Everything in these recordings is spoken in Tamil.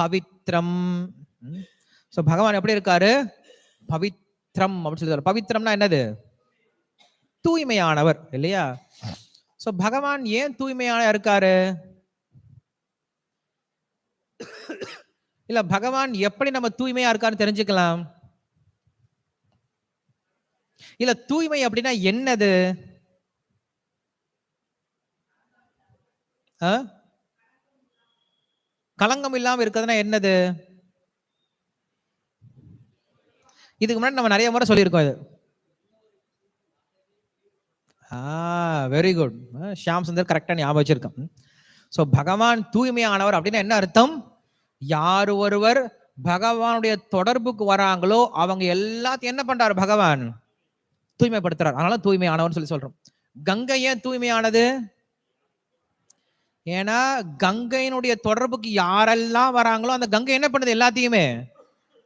பவித்ரம். ஸோ பகவான் எப்படி இருக்காரு? பவித்ரம் அப்படின்னு சொல்லி பவித்ரம்னா என்னது? தூய்மையானவர் இல்லையா? ஸோ பகவான் ஏன் தூய்மையான இருக்காரு? இல்ல பகவான் எப்படி நம்ம தூய்மையா இருக்கான்னு தெரிஞ்சுக்கலாம். இல்ல தூய்மை அப்படின்னா என்னது? ஆ? களங்கம் இல்லாம இருக்கிறதுனா என்னது? இதுக்கு முன்னாடி நம்ம நிறைய முறை சொல்லியிருக்கோம் இது. Ah very good Shyam Sundar கரெக்டாக ஞாபகம் வச்சிருக்கேன். ஸோ பகவான் தூய்மையானவர் அப்படின்னா என்ன அர்த்தம்? யார் ஒருவர் பகவானுடைய தொடர்புக்கு வராங்களோ அவங்க எல்லாத்தையும் என்ன பண்றாரு பகவான்? தூய்மைப்படுத்துறார். அதனால தூய்மையானவர்னு சொல்லி சொல்றோம். கங்கை ஏன் தூய்மையானது? ஏன்னா கங்கையினுடைய தொடர்புக்கு யாரெல்லாம் வராங்களோ அந்த கங்கை என்ன பண்ணுது எல்லாத்தையுமே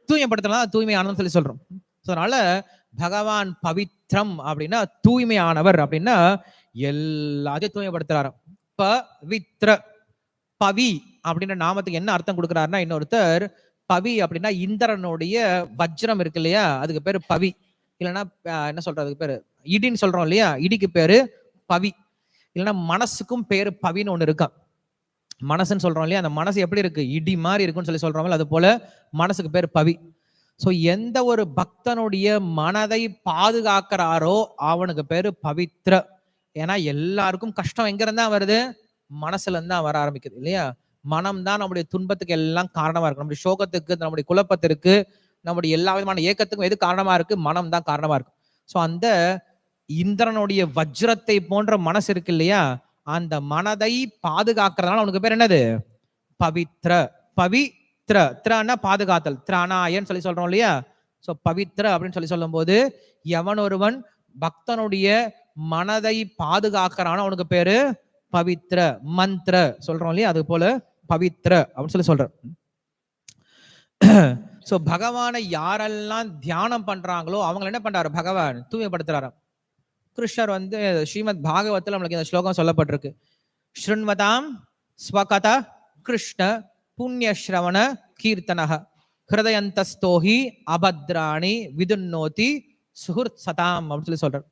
தூய்மைப்படுத்தலாம். தூய்மையானதுன்னு சொல்லி சொல்றோம். ஸோ அதனால பகவான் பவித்ரம் அப்படின்னா தூய்மையானவர் அப்படின்னா எல்லாத்தையும் தூய்மைப்படுத்துறாரு பவித்ர பவி அப்படின்ற நாமத்துக்கு என்ன அர்த்தம் கொடுக்குறாருன்னா இன்னொருத்தர் பவி அப்படின்னா இந்திரனுடைய வஜ்ரம் இருக்கு இல்லையா? அதுக்கு பேரு பவி. இல்லைன்னா என்ன சொல்றதுக்கு பேரு இடின்னு சொல்றோம் இல்லையா? இடிக்கு பேரு பவி. இல்லைன்னா மனசுக்கும் பேர் பவின்னு ஒன்று இருக்கா? மனசுன்னு சொல்கிறோம் இல்லையா? அந்த மனசு எப்படி இருக்கு? இடி மாதிரி இருக்குன்னு சொல்லி சொல்கிறோம்ல அது போல மனசுக்கு பேர் பவி. ஸோ எந்த ஒரு பக்தனுடைய மனதை பாதுகாக்கிறாரோ அவனுக்கு பேர் பவித்ர. ஏன்னா எல்லாருக்கும் கஷ்டம் எங்கேருந்து தான் வருது? மனசுலேருந்து தான் வர ஆரம்பிக்குது இல்லையா? மனம் தான் நம்முடைய துன்பத்துக்கு எல்லாம் காரணமாக இருக்கு. நம்முடைய சோகத்துக்கு நம்முடைய குழப்பத்திற்கு நம்முடைய எல்லா விதமான ஏக்கத்துக்கும் எது காரணமாக இருக்கு? மனம் தான் காரணமாக இருக்கு. ஸோ அந்த இந்திரனுடைய வஜ்ரத்தை போன்ற மனசு இருக்கு இல்லையா? அந்த மனதை பாதுகாக்கிறதுனால அவனுக்கு பேர் என்னது? பவித்ர. பவித்ர. திரனா பாதுகாத்தல். திரானாயன்னு சொல்லி சொல்றோம் இல்லையா? சோ பவித்ர அப்படின்னு சொல்லி சொல்லும்போது எவன் ஒருவன் பக்தனுடைய மனதை பாதுகாக்கிறானோ அவனுக்கு பேரு பவித்ர. மந்த்ர சொல்றோம் இல்லையா? அது போல பவித்ர அப்படின்னு சொல்லி சொல்ற சோ பகவானை யாரெல்லாம் தியானம் பண்றாங்களோ அவங்களை என்ன பண்றாரு? பகவான் தூய்மைப்படுத்துறாரு கிருஷ்ணர் வந்து ஸ்ரீமத் பாகவத்தில் நம்மளுக்கு இந்த ஸ்லோகம் சொல்லப்பட்டிருக்கு. ஸ்ருண்வதாம் ஸ்வகத கிருஷ்ண புண்ணியஸ்ரவண கீர்த்தனக ஹிருதயந்தஸ்தோஹி அபத்ராணி விதுன்னோதி சுஹுர்த் சதாம் அப்படின்னு சொல்லி சொல்றார்.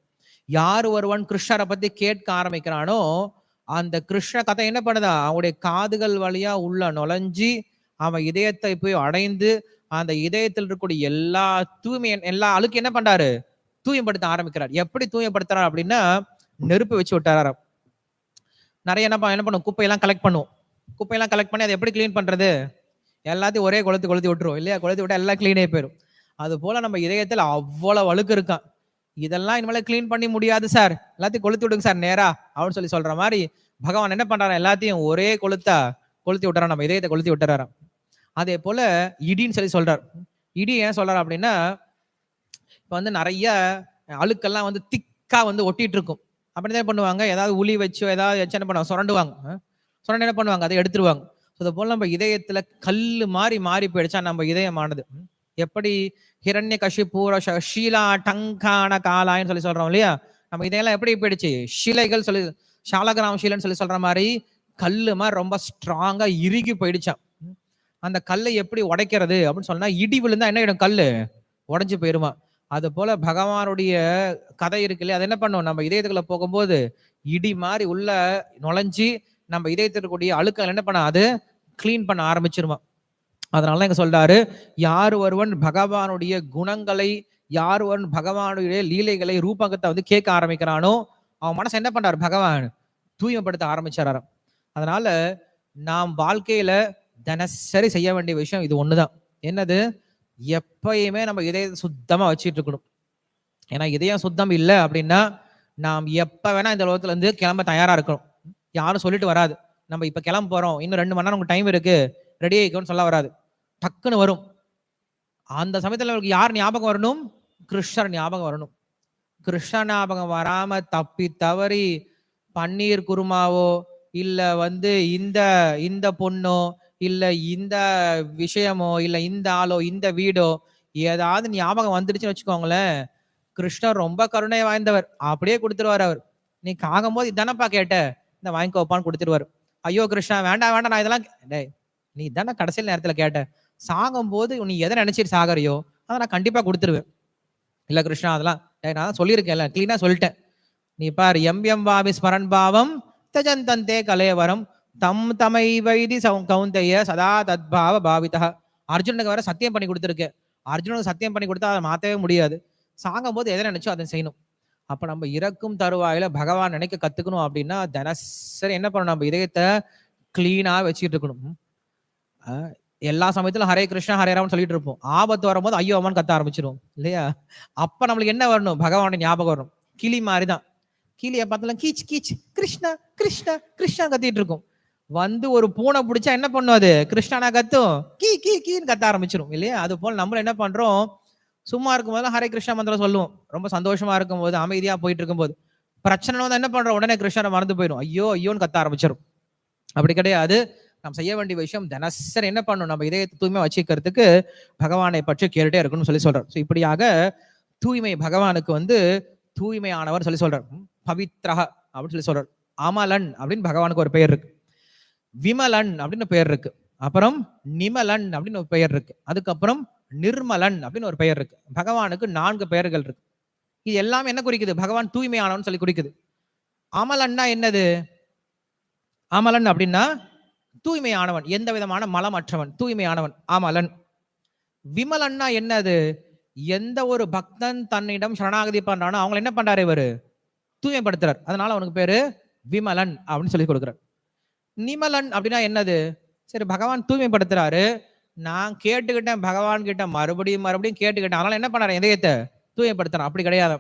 யார் ஒருவன் கிருஷ்ணரை பத்தி கேட்க ஆரம்பிக்கிறானோ அந்த கிருஷ்ண கதை என்ன பண்ணுதா? அவனுடைய காதுகள் வழியா உள்ள நுழைஞ்சி அவன் இதயத்தை போய் அடைந்து அந்த இதயத்தில் இருக்கக்கூடிய எல்லா தூய்மை எல்லா அழுக்கு என்ன பண்றாரு? தூயப்படுத்த ஆரம்பிக்கிறார். எப்படி தூயப்படுத்துறார் அப்படின்னா நெருப்பு வச்சு விட்டாரு நிறைய என்ன என்ன பண்ணும் குப்பையெல்லாம் கலெக்ட் பண்ணுவோம். குப்பையெல்லாம் கலெக்ட் பண்ணி அதை எப்படி க்ளீன் பண்றது? எல்லாத்தையும் ஒரே கொளுத்து கொளுத்தி விட்டுரும் இல்லையா? கொளுத்தி விட்டா எல்லாம் க்ளீனே போயிடும் அது போல நம்ம இதயத்தில் அவ்வளவு வழுக்கு இருக்கான் இதெல்லாம் இனிமேல க்ளீன் பண்ணி முடியாது சார். எல்லாத்தையும் கொளுத்தி விடுங்க சார். நேரா. அப்படின்னு சொல்லி சொல்ற மாதிரி பகவான் என்ன பண்றாரு? எல்லாத்தையும் ஒரே கொளுத்தா கொளுத்தி விட்டுறான் நம்ம இதயத்தை கொளுத்தி விட்டுறாராம். அதே போல இடின்னு சொல்லி சொல்றார். இடி ஏன் சொல்றாரு அப்படின்னா இப்போ வந்து நிறைய அழுக்கெல்லாம் வந்து திக்கா வந்து ஒட்டிட்டு இருக்கும் அப்படி என்ன பண்ணுவாங்க? ஏதாவது உளி வச்சோ ஏதாவது வச்சு என்ன பண்ணுவாங்க? சுரண்டுவாங்க. சுரண்டு என்ன பண்ணுவாங்க? அதை எடுத்துருவாங்க. ஸோ அதை போல் நம்ம இதயத்துல கல் மாதிரி மாறி போயிடுச்சா? நம்ம இதயமானது. எப்படி ஹிரண்ய கஷிபூர ஷீலா டங்கான காலாயின்னு சொல்லி சொல்றோம் இல்லையா? நம்ம இதெல்லாம் எப்படி போயிடுச்சு? ஷிலைகள் சொல்லி ஷாலகிராம ஷீலன்னு சொல்லி சொல்ற மாதிரி கல் மாதிரி ரொம்ப ஸ்ட்ராங்கா இறுகி போயிடுச்சான் அந்த கல்லை எப்படி உடைக்கிறது? அப்படின்னு சொன்னா இடி விழுந்தா என்ன ஆயிடும்? கல் உடஞ்சு போயிருமா அது போல பகவானுடைய கதை இருக்கு இல்லையா? அது என்ன பண்ணும்? நம்ம இதயத்துக்குள்ள போகும்போது இடி மாதிரி உள்ள நுழைஞ்சி நம்ம இதயத்தில் இருக்கக்கூடிய அழுக்கள் என்ன பண்ண? அது க்ளீன் பண்ண ஆரம்பிச்சிருமா அதனால இங்க சொல்றாரு யார் ஒருவன் பகவானுடைய குணங்களை யார் ஒருவன் பகவானுடைய லீலைகளை ரூபகத்தை வந்து கேட்க ஆரம்பிக்கிறானோ அவன் மனசு என்ன பண்றாரு? பகவான் தூய்மைப்படுத்த ஆரம்பிச்சாராம். அதனால நாம் வாழ்க்கையில தினசரி செய்ய வேண்டிய விஷயம் இது ஒண்ணுதான். என்னது? எப்பயுமே நம்ம இதயத்தை சுத்தமாக வச்சுட்டு இருக்கணும். ஏன்னா இதயம் சுத்தம் இல்லை அப்படின்னா நாம் எப்போ வேணா இந்த உலகத்துலேருந்து கிளம்ப தயாராக இருக்கணும். யாரும் சொல்லிட்டு வராது. நம்ம இப்போ கிளம்ப போகிறோம் இன்னும் ரெண்டு மணி நேரம் உங்களுக்கு டைம் இருக்கு. ரெடி ஆயிக்கோன்னு சொல்ல வராது. டக்குன்னு வரும். அந்த சமயத்தில் நமக்கு யார் ஞாபகம் வரணும்? கிருஷ்ணர் ஞாபகம் வரணும். கிருஷ்ண ஞாபகம் வராம தப்பி தவறி பன்னீர் குருமாவோ இல்லை வந்து இந்த இந்த பொண்ணோ இல்ல இந்த விஷயமோ இல்ல இந்த ஆளோ இந்த வீடோ ஏதாவது ஞாபகம் வந்துடுச்சுன்னு வச்சுக்கோங்களேன் கிருஷ்ணர் ரொம்ப கருணை வாய்ந்தவர். அப்படியே கொடுத்துருவார் அவர். நீ காகும்போது இதானப்பா கேட்ட? இந்த வாங்கிக்கோப்பான்னு கொடுத்துருவாரு. ஐயோ கிருஷ்ணா வேண்டாம் வேண்டாம் நான் இதெல்லாம் டேய் நீ தானே கடைசியில் நேரத்தில் கேட்ட? சாகும் போது நீ எதை நினைச்சிட்டு சாகறியோ அதை நான் கண்டிப்பாக கொடுத்துருவேன். இல்லை கிருஷ்ணா அதெல்லாம் டேய் நான் தான் சொல்லியிருக்கேன்ல க்ளீனாக சொல்லிட்டேன். நீ பார் எம் எம் பாவி ஸ்மரன் பாவம் தஜந்தந்தே கலையவரம் தம் தமை வைதி சௌ- சதா தத்பாவ பாவிதா. அர்ஜுனுக்கு வேற சத்தியம் பண்ணி கொடுத்துருக்கு. அர்ஜுனுக்கு சத்தியம் பண்ணி கொடுத்தா அதை மாற்றவே முடியாது. சாங்கும் போது எதை நினைச்சோ அதை செய்யணும். அப்ப நம்ம இறக்கும் தருவாயில பகவான் நினைக்க கத்துக்கணும் அப்படின்னா தினசரி என்ன பண்ணணும்? நம்ம இதயத்தை கிளீனா வச்சுக்கிட்டு இருக்கணும். எல்லா சமயத்திலும் ஹரே கிருஷ்ணா ஹரே ராமன் சொல்லிட்டு இருப்போம். ஆபத்து வரும்போது ஐயோ அம்மான்னு கத்த ஆரம்பிச்சிடும் இல்லையா? அப்ப நம்மளுக்கு என்ன வரணும்? பகவானுடைய ஞாபகம் வரணும். கிளி மாதிரிதான் கிளியை பார்த்தாலும் கீச் கீச் கிருஷ்ணா கிருஷ்ணா கிருஷ்ணா கத்திட்டு இருக்கும். வந்து ஒரு பூனை பிடிச்சா என்ன பண்ணும் அது? கிருஷ்ணனா கத்தும். கீ கீ கீன்னு கத்த ஆரம்பிச்சிடும் இல்லையா? அது போல் நம்மள என்ன பண்றோம்? சும்மா இருக்கும்போது ஹரே கிருஷ்ணா மந்திரம் சொல்லுவோம். ரொம்ப சந்தோஷமா இருக்கும்போது அமைதியா போயிட்டு இருக்கும்போது. பிரச்சனை வந்து என்ன பண்றோம்? உடனே கிருஷ்ணரை மறந்து போயிடும் ஐயோ ஐயோன்னு கத்த ஆரம்பிச்சிடும் அப்படி கிடையாது. நாம் செய்ய வேண்டிய விஷயம் தினசரி என்ன பண்ணணும்? நம்ம இதயத்தை தூய்மை வச்சுக்கிறதுக்கு பகவானை பற்றி கேட்டுட்டே இருக்கணும்னு சொல்லி சொல்றார். ஸோ இப்படியாக தூய்மை பகவானுக்கு வந்து தூய்மையானவர் சொல்லி சொல்றார். பவித்ரஹ அப்படின்னு சொல்லி சொல்றார். அமலன் அப்படின்னு பகவானுக்கு ஒரு பெயர் இருக்கு. விமலன் அப்படின்னு பெயர் இருக்கு. அப்புறம் நிமலன் அப்படின்னு ஒரு பெயர் இருக்கு. அதுக்கப்புறம் நிர்மலன் அப்படின்னு ஒரு பெயர் இருக்கு. பகவானுக்கு நான்கு பெயர்கள் இருக்கு. இது எல்லாமே என்ன குறிக்குது? பகவான் தூய்மையானவன் சொல்லி குறிக்குது. அமலன்னா என்னது? அமலன் அப்படின்னா தூய்மையானவன் எந்த விதமான மலமற்றவன் தூய்மையானவன் அமலன். விமலன்னா என்னது? எந்த ஒரு பக்தன் தன்னிடம் சரணாகதி பண்றானோ அவங்களை என்ன பண்றாரு இவரு? தூய்மைப்படுத்துறார். அதனால அவனுக்கு பேரு விமலன் அப்படின்னு சொல்லி கொடுக்குறார். நிமலன் அப்படின்னா என்னது? சரி பகவான் தூய்மைப்படுத்துறாரு. நான் கேட்டுக்கிட்டேன் பகவான் கிட்ட மறுபடியும் மறுபடியும் கேட்டுக்கிட்டேன். அதனால என்ன பண்ணாரு இதயத்தை தூய்மைப்படுத்துறான் அப்படி கிடையாது.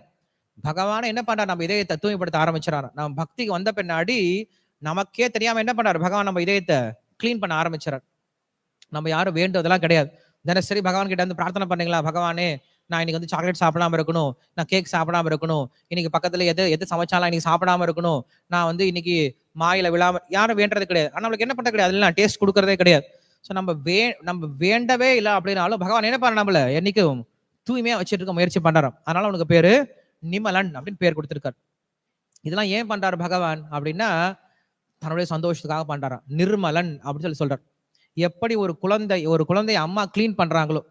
பகவானை என்ன பண்றாரு? நம்ம இதயத்தை தூய்மைப்படுத்த ஆரம்பிச்சிடறாரு. நம்ம பக்திக்கு வந்த பின்னாடி நமக்கே தெரியாம என்ன பண்றாரு? பகவான் நம்ம இதயத்தை க்ளீன் பண்ண ஆரம்பிச்சிடறாரு. நம்ம யாரும் வேண்டுவதெல்லாம் கிடையாது. தினசரி பகவான் கிட்ட வந்து பிரார்த்தனை பண்ணீங்களா? பகவானே நான் இன்னைக்கு வந்து சாக்லேட் சாப்பிடாம இருக்கணும். நான் கேக் சாப்பிடாம இருக்கணும். இன்னைக்கு பக்கத்துல எது எது சமைச்சாலும் இன்னைக்கு சாப்பிடாம இருக்கணும். நான் வந்து இன்னைக்கு மாயில விழாம யாரும் வேண்டது கிடையாது. ஆனால் நம்மளுக்கு என்ன பண்றது கிடையாது? அதெல்லாம் டேஸ்ட் கொடுக்கறதே கிடையாது. ஸோ நம்ம வே நம்ம வேண்டவே இல்லை அப்படின்னாலும் பகவான் என்ன பண்ண நம்மள என்னைக்கும் தூய்மையா வச்சிட்டு இருக்க முயற்சி பண்ணுறான் அதனால உனக்கு பேரு நிமலன் அப்படின்னு பேர் கொடுத்துருக்காரு. இதெல்லாம் ஏன் பண்றாரு பகவான் அப்படின்னா தன்னுடைய சந்தோஷத்துக்காக பண்றாராம். நிர்மலன் அப்படின்னு சொல்லி சொல்றார். எப்படி ஒரு குழந்தை ஒரு குழந்தைய அம்மா க்ளீன் பண்றாங்களோ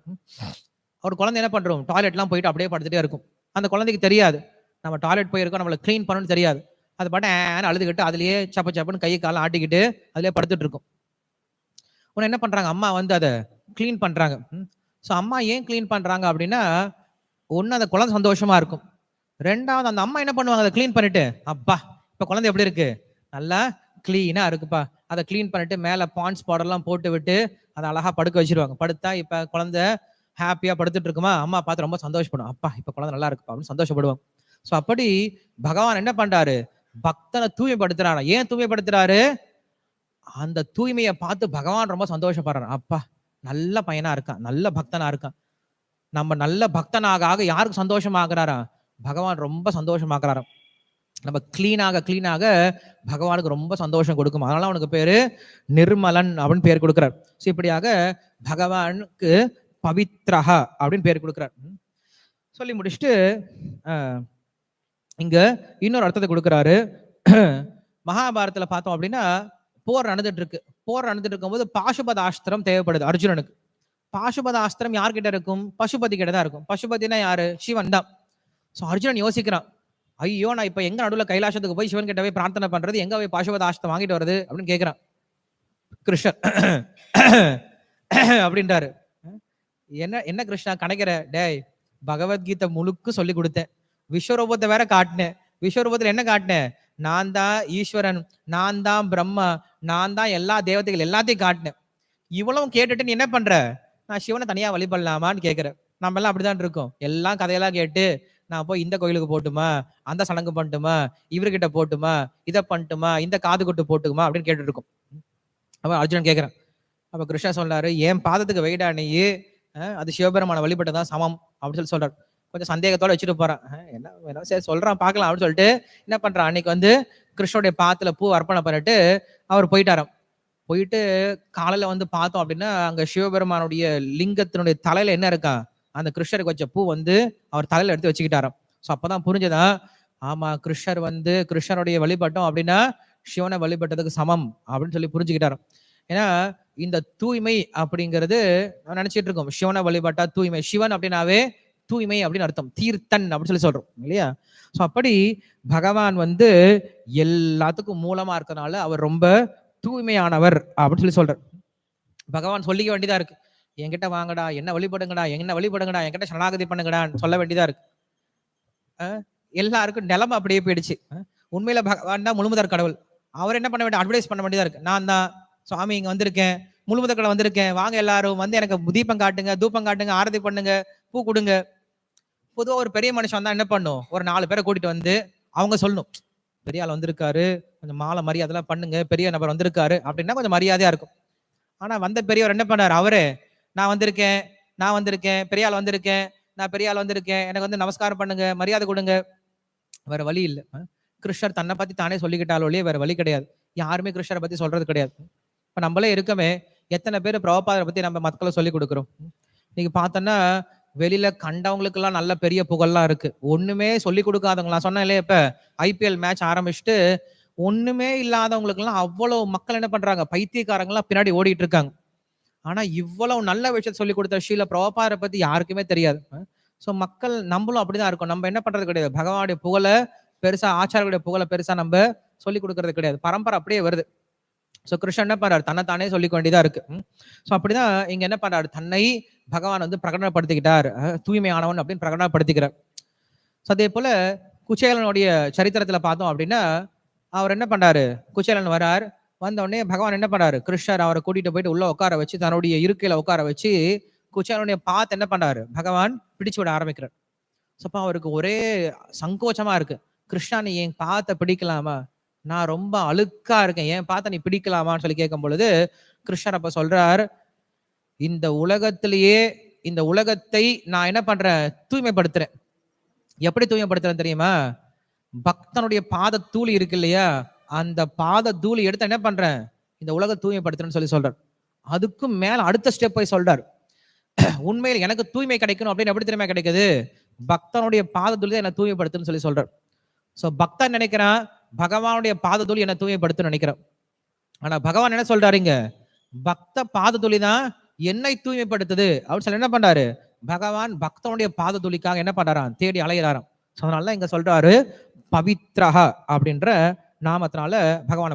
ஒரு குழந்தை என்ன பண்றோம்? டாய்லெட்லாம் போயிட்டு அப்படியே படுத்துட்டே இருக்கும். அந்த குழந்தைக்கு தெரியாது. நம்ம டாய்லெட் போயிருக்கோம் நம்மளை க்ளீன் பண்ணணும்னு தெரியாது. அது பாட்டு அழுதுகிட்டு அதுலயே சப்ப சப்பன்னு கை காலம் ஆட்டிக்கிட்டு அதுலயே படுத்துட்டு இருக்கும். உன்னை என்ன பண்றாங்க? அம்மா வந்து அதை க்ளீன் பண்றாங்க. ஸோ அம்மா ஏன் க்ளீன் பண்றாங்க அப்படின்னா ஒன்று அந்த குழந்தை சந்தோஷமா இருக்கும். ரெண்டாவது அந்த அம்மா என்ன பண்ணுவாங்க? அதை க்ளீன் பண்ணிட்டு அப்பா இப்போ குழந்தை எப்படி இருக்கு? நல்லா க்ளீனா இருக்குப்பா. அதை க்ளீன் பண்ணிட்டு மேலே பாண்ட்ஸ் பவுடர்லாம் போட்டு விட்டு அதை அழகா படுக்க வச்சிருவாங்க. படுத்தா இப்போ குழந்தை ஹாப்பியா படுத்துட்டு இருக்குமா? அம்மா பார்த்து ரொம்ப சந்தோஷப்படும் அப்பா இப்போ குழந்தை நல்லா இருக்குப்பா. அப்படின்னு சந்தோஷப்படுவாங்க. ஸோ அப்படி பகவான் என்ன பண்றாரு? பக்தனை தூய்மைப்படுத்துறாரு? ஏன் தூய்மைப்படுத்துறாரு? அந்த தூய்மையை பார்த்து பகவான் ரொம்ப சந்தோஷப்படுறாரு. அப்பா நல்ல பையனா இருக்கான் நல்ல பக்தனா இருக்கான். நம்ம நல்ல பக்தனாக ஆக யாருக்கு சந்தோஷமாகறாரா? பகவான் ரொம்ப சந்தோஷமாக்குறாராம் நம்ம கிளீனாக கிளீனாக பகவானுக்கு ரொம்ப சந்தோஷம் கொடுக்கும். அதனால அவனுக்கு பேரு நிர்மலன் அப்படின்னு பேர் கொடுக்கிறார். ஸோ இப்படியாக பகவானுக்கு பவித்ரஹா அப்படின்னு பேர் கொடுக்கிறார். சொல்லி முடிச்சுட்டு இங்க இன்னொரு அர்த்தத்தை கொடுக்குறாரு. மகாபாரத்தில் பார்த்தோம் அப்படின்னா போர் நடந்துட்டு இருக்கு போர் நடந்துட்டு இருக்கும்போது பாசுபத ஆஸ்திரம் தேவைப்படுது அர்ஜுனனுக்கு. பாசுபத ஆஸ்திரம் யார்கிட்ட இருக்கும்? பசுபதி கிட்ட தான் இருக்கும். பசுபதினா யாரு? சிவன் தான். ஸோ அர்ஜுனன் யோசிக்கிறான். ஐயோ நான் இப்போ எங்க நடுவில் கைலாசத்துக்கு போய் சிவன் கிட்ட போய் பிரார்த்தனை பண்றது? எங்க போய் பாசுபத ஆஸ்திரம் வாங்கிட்டு வருது அப்படின்னு கேட்குறான் கிருஷ்ணன். அப்படின்றாரு. என்ன என்ன கிருஷ்ணா கணக்கிற? டேய் பகவத்கீதை முழுக்க சொல்லி கொடுத்தேன். விஸ்வரூபத்தை வேற காட்டினேன். விஸ்வரூபத்துல என்ன காட்டினேன்? நான் தான் ஈஸ்வரன் நான் தான் பிரம்மா நான் தான் எல்லா தேவதைகள் எல்லாத்தையும் காட்டினேன். இவ்வளவும் கேட்டுட்டு நீ என்ன பண்ற? நான் சிவனை தனியா வழிபடலாமான்னு கேக்குறேன். நம்ம எல்லாம் அப்படிதான் இருக்கோம். எல்லாம் கதையெல்லாம் கேட்டு நான் போய் இந்த கோயிலுக்கு போட்டுமா? அந்த சடங்கு பண்ணட்டுமா? இவர்கிட்ட போட்டுமா? இதை பண்ணட்டுமா? இந்த காது கொட்டு போட்டுக்குமா? அப்படின்னு கேட்டுட்டு இருக்கோம். அப்ப அர்ஜுனன் கேக்குறான். அப்ப கிருஷ்ணா சொல்றாரு என் பாதத்துக்கு வெயிடா நீ அது சிவபெருமான வழிபட்டதான் சமம். அப்படின்னு சொல்லி சொல்றாரு. கொஞ்சம் சந்தேகத்தோட வச்சுட்டு போறான். என்ன என்ன சரி சொல்றான் பார்க்கலாம் அப்படின்னு சொல்லிட்டு என்ன பண்றான்? அன்னைக்கு வந்து கிருஷ்ணனுடைய பாத்துல பூ அர்ப்பணம் பண்ணிட்டு அவர் போயிட்டாராம். போயிட்டு காலையில வந்து பார்த்தோம் அப்படின்னா அங்க சிவபெருமானுடைய லிங்கத்தினுடைய தலையில என்ன இருக்கா? அந்த கிருஷ்ணருக்கு வச்ச பூ வந்து அவர் தலையில எடுத்து வச்சுக்கிட்டாராம். ஸோ அப்பதான் புரிஞ்சதா? ஆமா கிருஷ்ணர் வந்து கிருஷ்ணருடைய வழிபட்டோம் அப்படின்னா சிவனை வழிபட்டதுக்கு சமம் அப்படின்னு சொல்லி புரிஞ்சுக்கிட்டாராம். ஏன்னா இந்த தூய்மை அப்படிங்கிறது நான் நினைச்சிட்டு இருக்கோம். சிவனை வழிபட்டா தூய்மை. சிவன் அப்படின்னாவே தூய்மை அப்படின்னு அர்த்தம். தீர்த்தன் அப்படின்னு சொல்லி சொல்றோம் இல்லையா? ஸோ அப்படி பகவான் வந்து எல்லாத்துக்கும் மூலமா இருக்கறனால அவர் ரொம்ப தூய்மையானவர் அப்படின்னு சொல்லி சொல்றார். பகவான் சொல்லிக்க வேண்டியதா இருக்கு. என்கிட்ட வாங்கடா என்ன வழிபடுங்கடா என்ன வழிபடுங்கடா என்கிட்ட சரணாகதி பண்ணுங்கடான்னு சொல்ல வேண்டியதா இருக்கு. எல்லாருக்கும் நிலமை அப்படியே போயிடுச்சு. உண்மையில பகவான் தான் முழுமுதற் கடவுள். அவர் என்ன பண்ண வேண்டிய அட்வர்டைஸ் பண்ண வேண்டியதா இருக்கு. நான் தான். சுவாமி இங்க வந்திருக்கேன். முழுமுதற் கடவுள் வந்திருக்கேன். வாங்க எல்லாரும் வந்து எனக்கு தீபம் காட்டுங்க தூபம் காட்டுங்க ஆரதி பண்ணுங்க பூ கொடுங்க. பொதுவாக ஒரு பெரிய மனுஷன் தான் என்ன பண்ணும்? ஒரு நாலு பேரை கூட்டிட்டு வந்து அவங்க சொல்லணும். பெரிய ஆள் வந்திருக்காரு. கொஞ்சம் மாலை மரியாதைலாம் பண்ணுங்க. பெரிய நபர் வந்திருக்காரு அப்படின்னா கொஞ்சம் மரியாதையா இருக்கும். ஆனா வந்த பெரியவர் என்ன பண்ணார்? அவரு நான் வந்திருக்கேன். நான் வந்திருக்கேன். பெரிய ஆள் வந்திருக்கேன். நான் பெரிய ஆள் வந்திருக்கேன். எனக்கு வந்து நமஸ்காரம் பண்ணுங்க. மரியாதை கொடுங்க. வேற வழி இல்லை. கிருஷ்ணர் தன்னை பத்தி தானே சொல்லிக்கிட்டாலும் ஒழிய வேற வழி கிடையாது. யாருமே கிருஷ்ணரை பத்தி சொல்றது கிடையாது. இப்போ நம்மளே இருக்கமே எத்தனை பேர் பிரபாதரை பத்தி நம்ம மக்களை சொல்லி கொடுக்குறோம். நீங்க பார்த்தோன்னா வெளியில கண்டவங்களுக்கெல்லாம் நல்ல பெரிய புகழ்லாம் இருக்கு. ஒண்ணுமே சொல்லி கொடுக்காதவங்களா சொன்னேன் இல்லையா இப்ப ஐபிஎல் மேட்ச் ஆரம்பிச்சுட்டு ஒண்ணுமே இல்லாதவங்களுக்கெல்லாம் அவ்வளவு மக்கள் என்ன பண்றாங்க பைத்தியக்காரங்களாம் பின்னாடி ஓடிட்டு இருக்காங்க. ஆனா இவ்வளவு நல்ல விஷயத்த சொல்லி கொடுத்த ஷீல பிரபாரை பத்தி யாருக்குமே தெரியாது. சோ மக்கள் நம்மளும் அப்படிதான் இருக்கும். நம்ம என்ன பண்றது கிடையாது. பகவானுடைய புகழை பெருசா ஆச்சாரங்களுடைய புகழை பெருசா நம்ம சொல்லி கொடுக்கறது கிடையாது. பரம்பரை அப்படியே வருது. ஸோ கிருஷ்ணன் என்ன பண்றாரு? தன்னை தானே சொல்லிக்க வேண்டியதா இருக்கு. ஸோ அப்படிதான் இங்க என்ன பண்றாரு? தன்னை பகவான் வந்து பிரகடனப்படுத்திக்கிட்டார். தூய்மையானவன் அப்படின்னு பிரகடனப்படுத்திக்கிறார். ஸோ அதே போல குச்சேலனுடைய சரித்திரத்துல பார்த்தோம் அப்படின்னா அவர் என்ன பண்றாரு? குச்சேலன் வரார். வந்த உடனே பகவான் என்ன பண்றாரு? கிருஷ்ணர் அவரை கூட்டிட்டு போயிட்டு உள்ள உட்கார வச்சு தன்னுடைய இருக்கையில உட்கார வச்சு குச்சேலனுடைய பார்த்து என்ன பண்றாரு? பகவான் பிடிச்சு விட ஆரம்பிக்கிறார். ஸோ அப்போ அவருக்கு ஒரே சங்கோச்சமா இருக்கு. கிருஷ்ணா நீ என் பாத்தை பிடிக்கலாமா? நான் ரொம்ப அழுக்கா இருக்கேன். ஏன்? பார்த்தா நீ பிடிக்கலாமான்னு சொல்லி கேட்கும் பொழுது கிருஷ்ணர் அப்ப சொல்றார் இந்த உலகத்திலேயே இந்த உலகத்தை நான் என்ன பண்றேன்? தூய்மைப்படுத்துறேன். எப்படி தூய்மைப்படுத்துறேன் தெரியுமா? பக்தனுடைய பாத தூளி இருக்கு இல்லையா? அந்த பாத தூளி எடுத்து என்ன பண்றேன்? இந்த உலக தூய்மைப்படுத்துறேன்னு சொல்லி சொல்றார். அதுக்கும் மேல அடுத்த ஸ்டெப் போய் சொல்றார். உண்மையில் எனக்கு தூய்மை கிடைக்கணும் அப்படின்னு எப்படி தெரியுமா கிடைக்குது? பக்தனுடைய பாத தூளி தான் என்ன தூய்மைப்படுத்துன்னு சொல்லி சொல்றார். சோ பக்தன் நினைக்கிறான் பகவானுடைய பாத என்னை என்ன தூய்மைப்படுத்துன்னு ஆனா பகவான் என்ன சொல்றாருங்க? பக்த பாத தான் என்னை தூய்மைப்படுத்துது. அப்படின்னு சொல்லி என்ன பண்றாரு? பகவான் பக்தனுடைய பாத என்ன பண்றாராம்? தேடி அலையிறாராம். So அதனால இங்க சொல்றாரு பவித்ரஹ அப்படின்ற நாமத்தினால பகவானை பத்தி